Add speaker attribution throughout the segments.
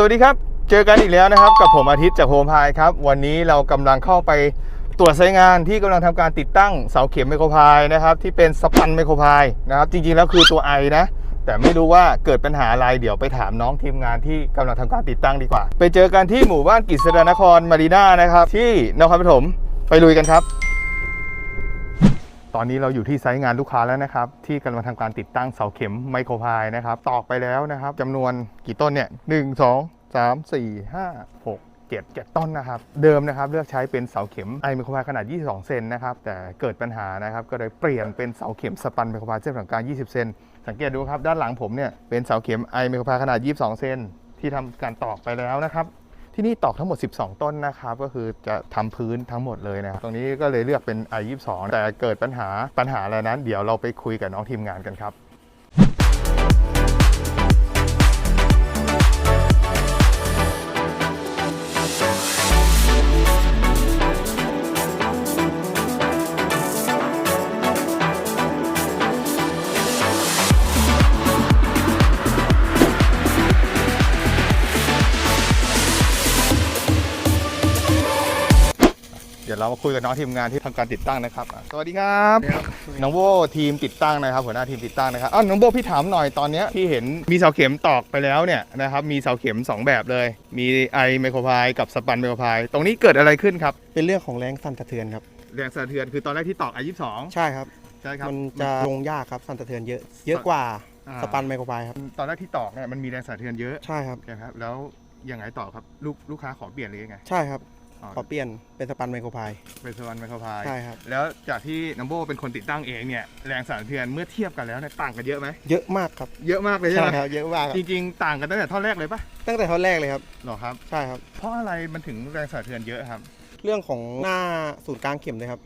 Speaker 1: สวัสดีครับ เจอกันอีกแล้วนะครับ กับผมอาทิตย์จากโฮมพายครับ วันนี้เรากำลังเข้าไปตรวจใช้งานที่กำลังทำการติดตั้งเสาเข็มไมโครพายนะครับ ที่เป็นสปันไมโครพายนะครับ จริงๆ แล้วคือตัวไอนะ แต่ไม่รู้ว่าเกิดปัญหาอะไรเดี๋ยวไปถามน้องทีมงานที่กำลังทำการติดตั้งดีกว่า ไปเจอกันที่หมู่บ้านกฤษดานครมารีนานะครับ ที่นครปฐมไปลุยกันครับ ตอนนี้เราอยู่ที่ไซต์งานลูกค้าแล้วนะครับ ที่กำลังทำการติดตั้งเสาเข็มไมโครพายนะครับ ตอกไปแล้วนะครับจำนวนกี่ต้นเนี่ยหนึ่งสองสามสี่ห้าหกเจ็ดเจ็ดต้นนะครับ เดิมนะครับเลือกใช้เป็นเสาเข็มไอไมโครพายขนาด 22 เซนนะครับ แต่เกิดปัญหานะครับ ก็เลยเปลี่ยนเป็นเสาเข็มสปันไมโครพายเส้นผ่านศูนย์กลาง 20 เซนสังเกตดูครับ ด้านหลังผมเนี่ยเป็นเสาเข็มไอไมโครพายขนาด 22 เซนที่ทำการตอกไปแล้วนะครับ ที่นี่ตอกทั้งหมด 12 ต้นนะครับ ก็คือจะทำพื้นทั้งหมดเลยนะครับตรงนี้ก็เลยเลือกเป็น i22 แต่เกิดปัญหาปัญหาอะไรนั้น เดี๋ยวเราไปคุยกับน้องทีมงานกันครับ ยวเรามาคุยกับน้องทีมงานที่ทำการติดตั้งนะครับอะสวัสดีครับน้องโบทีมติดตั้งนะครับหัวหน้าทีมติดตั้งนะครับอ้าวน้องโบพี่ถามหน่อยตอนเนี้ยพี่เห็นมีเสาเข็มตอกไปแล้วเนี่ยนะครับมีเสาเข็ม 2 แบบเลย มีไอไมโครพายกับสปันไมโครพายตรงนี้เกิดอะไรขึ้นครับ
Speaker 2: เป็นเรื่องของแรงสั่นสะเทือนครับ
Speaker 1: แรงสะเทือนคือตอนแรกที่ตอกไอยี่สอง
Speaker 2: ใช่ครับ
Speaker 1: ใช่ครับ
Speaker 2: มันจะลงยากครับสั่นสะเทือนเยอะ เยอะกว่า
Speaker 1: อ่า
Speaker 2: สปันไมโครไบครับ
Speaker 1: ตอนแรกที่ตอกเนี่ยมันมีแรงสะเทือนเยอะ
Speaker 2: ใช่ครับ
Speaker 1: นะครับแล้วยังไงต่อครับลูกลูกค้าขอเปลี่ยนเลยงไง
Speaker 2: ใช่ครับ
Speaker 1: อ๋อ
Speaker 2: ขอเปลี่ยนเป็นสปันไมโครไบ
Speaker 1: เป็นสปันไมโครพาย
Speaker 2: ใช่ครับ
Speaker 1: แล้วจากที่น้องโบเป็นคนติดตั้งเองเนี่ยแรงสั่นสะเทือนเมื่อเทียบกันแล้วเนี่ยต่างกันเยอะไหม
Speaker 2: เยอะมากครับ
Speaker 1: เยอะมากเลยใช่
Speaker 2: ใช่
Speaker 1: ไหม
Speaker 2: ครับเยอะมากครับ
Speaker 1: จริงๆ ต่างกันตั้งแต่ท่อนแรกเลยปะ
Speaker 2: ตั้งแต่ท่อนแรกเลยครับ
Speaker 1: หรอครับ
Speaker 2: ใช่ครับ
Speaker 1: เพราะอะไรมันถึงแรงสั่นสะเทือนเยอะครับ
Speaker 2: เรื่องของหน้าศูนย์กลางเข็มเลยครับ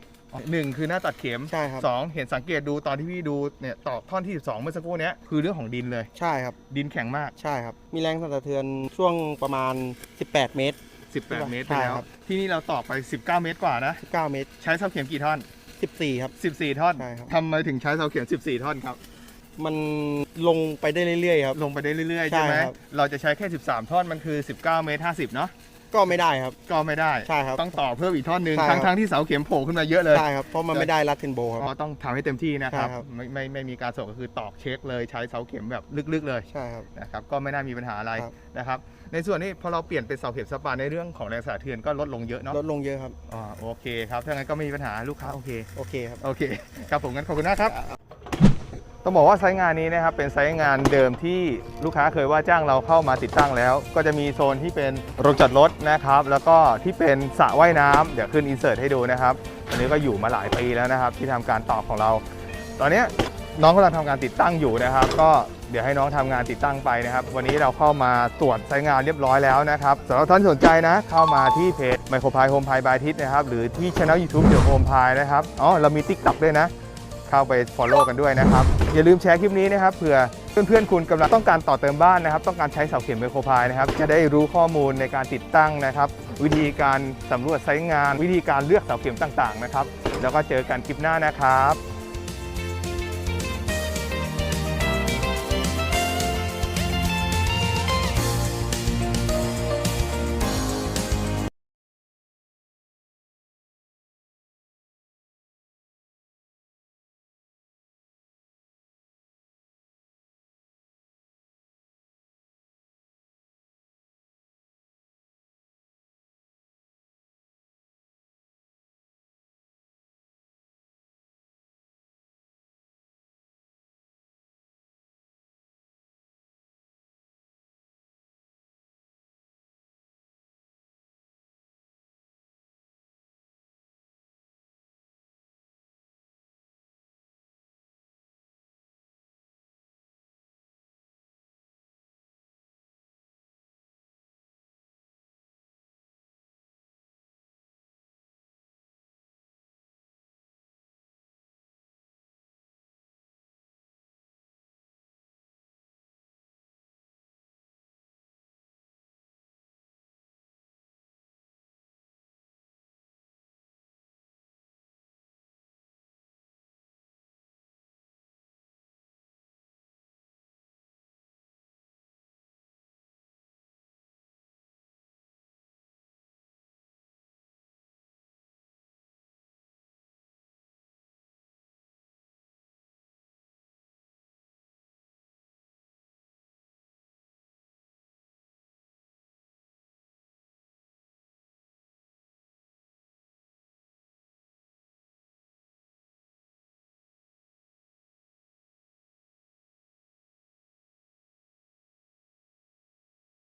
Speaker 1: หนึ่งคือหน้าตัดเข็ม
Speaker 2: ใช่ครับ
Speaker 1: สองเห็นสังเกตดูตอนที่พี่ดูเนี่ยตอกท่อนที่12เมื่อสักครู่เนี้ยคือเรื่องของดินเลย
Speaker 2: ใช่ครับ
Speaker 1: ดินแข็งมาก
Speaker 2: ใช่ครับ มีแรงสั่นสะเทือนช่วงประมาณ 18 เมตร
Speaker 1: 18 เมตรไป
Speaker 2: ใช่
Speaker 1: แล้ว
Speaker 2: ครับ
Speaker 1: ที่นี่เราตอกไป 19 เมตรกว่านะ
Speaker 2: 19 เมตร
Speaker 1: ใช้เสาเข็มกี่ท่อน
Speaker 2: 14 ครับ
Speaker 1: 14 ท่อน
Speaker 2: ใช่ครับ
Speaker 1: ทำไมถึงใช้เสาเข็ม 14 ท่อนครับ
Speaker 2: มันลงไปได้เรื่อยๆครับ
Speaker 1: ลงไปได้เรื่อยๆ
Speaker 2: ใช่
Speaker 1: ใช่ไหม
Speaker 2: ครับ
Speaker 1: เราจะใช้แค่ 13 ท่อน มันคือ 19 เมตร 50 เนาะ
Speaker 2: ก็ไม่ได้ครับ
Speaker 1: ก็ไม่ได้
Speaker 2: ใช่ครับ
Speaker 1: ต้องต่อเพิ่มอีกท่อนหนึ่ง
Speaker 2: ใช่ครับ
Speaker 1: ทั้งๆที่เสาเข็มโผล่ขึ้นมาเยอะเลย
Speaker 2: ใช่ครับเพราะมันไม่ได้รัดเทนโบครับ
Speaker 1: ก็ต้องทำให้เต็มที่นะครับ
Speaker 2: ใช่ครับ
Speaker 1: ไม่ไม่ไม่มีการส่งก็คือตอกเช็คเลยใช้เสาเข็มแบบลึกๆเลย
Speaker 2: ใช่ครับ
Speaker 1: นะครับก็ไม่น่ามีปัญหาอะไร
Speaker 2: ครับ
Speaker 1: นะครับ ในส่วนนี้พอเราเปลี่ยนเป็นเสาเข็มสปาในเรื่องของแรงสั่นสะเทือนก็ลดลงเยอะเนาะ
Speaker 2: ลดลงเยอะครับ
Speaker 1: อ่าโอเคครับถ้างั้นก็ไม่มีปัญหาลูกค้าโอเค
Speaker 2: โอเคครับ
Speaker 1: โอเค ครับผมงั้นขอบคุณนะครับ ต้องบอกว่าไซต์งานนี้นะครับเป็นไซต์งานเดิมที่ลูกค้าเคยว่าจ้างเราเข้ามาติดตั้งแล้ว ก็จะมีโซนที่เป็นโรงจอดรถนะครับ แล้วก็ที่เป็นสระว่ายน้ำเดี๋ยวขึ้นอินเสิร์ตให้ดูนะครับอันนี้ก็อยู่มาหลายปีแล้วนะครับ ที่ทำการตอบของเรา ตอนนี้น้องกำลังทำการติดตั้งอยู่นะครับ ก็เดี๋ยวให้น้องทำงานติดตั้งไปนะครับ วันนี้เราเข้ามาตรวจไซต์งานเรียบร้อยแล้วนะครับสำหรับท่านสนใจนะ เข้ามาที่เพจไมโครพายโฮมพายบายทิศนะครับหรือที่ช่อง YouTube เดี๋ยวโฮมพายนะครับอ๋อเรามี t ิ k t o k ด้วยนะ เข้าไป Follow กันด้วยนะครับ อย่าลืมแชร์คลิปนี้นะครับเผื่อเพื่อนๆคุณกำลังต้องการต่อเติมบ้านนะครับ ต้องการใช้เสาเข็มไมโครพายนะครับ จะได้รู้ข้อมูลในการติดตั้งนะครับ วิธีการสำรวจไซต์งาน วิธีการเลือกเสาเข็มต่างๆนะครับ แล้วก็เจอกันคลิปหน้านะครับ